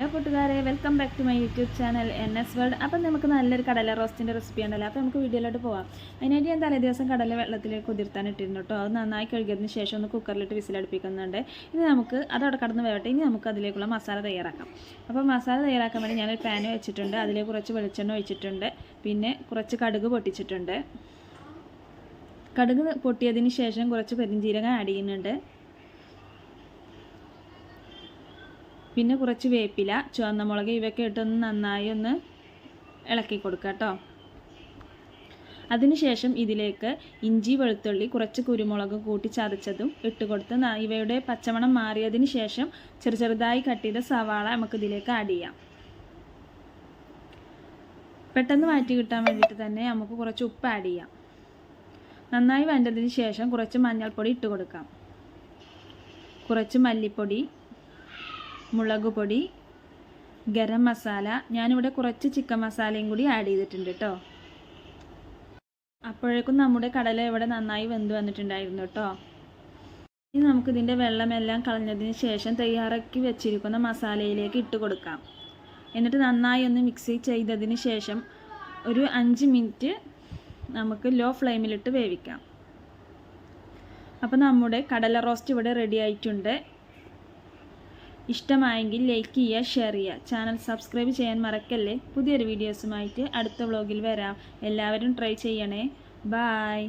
Hello കൂട്ടുകാരെ welcome back to my YouTube channel N S world അപ്പം നമുക്ക് നല്ലൊരു കടല റോസ്റ്റിന്റെ റെസിപ്പി ഉണ്ടല്ലോ. അപ്പോൾ നമുക്ക് വീഡിയോയിലോട്ട് പോവാം. അതിനായിട്ട് ഞാൻ തലേ ദിവസം കടല വെള്ളത്തിൽ കുതിർത്താൻ ഇട്ടിരുന്നു കേട്ടോ അത് നന്നായി കഴുകിയതിന് ശേഷം ഒന്ന് കുക്കറിലിട്ട് വിസിലടുപ്പിക്കുന്നുണ്ട്. ഇനി നമുക്ക് അതവിടെ കടന്ന് വേവട്ടെ ഇനി നമുക്ക് അതിലേക്കുള്ള മസാല തയ്യാറാക്കാം. അപ്പോൾ മസാല തയ്യാറാക്കാൻ വേണ്ടി ഞാനൊരു പാൻ വെച്ചിട്ടുണ്ട്. അതിലേക്ക് കുറച്ച് വെളിച്ചെണ്ണ ഒഴിച്ചിട്ടുണ്ട്. പിന്നെ കുറച്ച് കടുക് പൊട്ടിച്ചിട്ടുണ്ട്. കടുക് പൊട്ടിയതിന് ശേഷം കുറച്ച് പെരിഞ്ജീരകം ആഡ് ചെയ്യുന്നുണ്ട്. പിന്നെ കുറച്ച് വേപ്പില ചുവന്ന മുളക് ഇവയൊക്കെ ഇട്ടൊന്ന് നന്നായി ഒന്ന് ഇളക്കി കൊടുക്കുക കേട്ടോ അതിനുശേഷം ഇതിലേക്ക് ഇഞ്ചി വെളുത്തുള്ളി കുറച്ച് കുരുമുളക് കൂട്ടി ചതച്ചതും ഇട്ട് കൊടുത്ത് ഇവയുടെ പച്ചമണം മാറിയതിന് ശേഷം ചെറു ചെറുതായി കട്ട് ചെയ്ത സവാള നമുക്ക് ഇതിലേക്ക് ആഡ് ചെയ്യാം. പെട്ടെന്ന് മാറ്റി കിട്ടാൻ വേണ്ടിയിട്ട് തന്നെ നമുക്ക് കുറച്ച് ഉപ്പ് ആഡ് ചെയ്യാം. നന്നായി വേണ്ടതിന് ശേഷം കുറച്ച് മഞ്ഞൾപ്പൊടി ഇട്ട് കൊടുക്കാം. കുറച്ച് മല്ലിപ്പൊടി മുളക് പൊടി ഗരം മസാല. ഞാനിവിടെ കുറച്ച് ചിക്കൻ മസാലയും കൂടി ആഡ് ചെയ്തിട്ടുണ്ട് കേട്ടോ അപ്പോഴേക്കും നമ്മുടെ കടല ഇവിടെ നന്നായി വെന്ത് വന്നിട്ടുണ്ടായിരുന്നു കേട്ടോ ഇനി നമുക്കിതിന്റെ വെള്ളമെല്ലാം കളഞ്ഞതിന് ശേഷം തയ്യാറാക്കി വെച്ചിരിക്കുന്ന മസാലയിലേക്ക് ഇട്ട് കൊടുക്കാം. എന്നിട്ട് നന്നായി ഒന്ന് മിക്സ് ചെയ്തതിന് ശേഷം ഒരു അഞ്ച് മിനിറ്റ് നമുക്ക് ലോ ഫ്ലെയിമിലിട്ട് വേവിക്കാം. അപ്പോൾ നമ്മുടെ കടല റോസ്റ്റ് ഇവിടെ റെഡി ആയിട്ടുണ്ട്. ഇഷ്ടമായെങ്കിൽ ലൈക്ക് ചെയ്യുക ഷെയർ ചെയ്യുക. ചാനൽ സബ്സ്ക്രൈബ് ചെയ്യാൻ മറക്കല്ലേ? പുതിയൊരു വീഡിയോസുമായിട്ട് അടുത്ത വ്ളോഗിൽ വരാം. എല്ലാവരും ട്രൈ ചെയ്യണേ. ബായ്.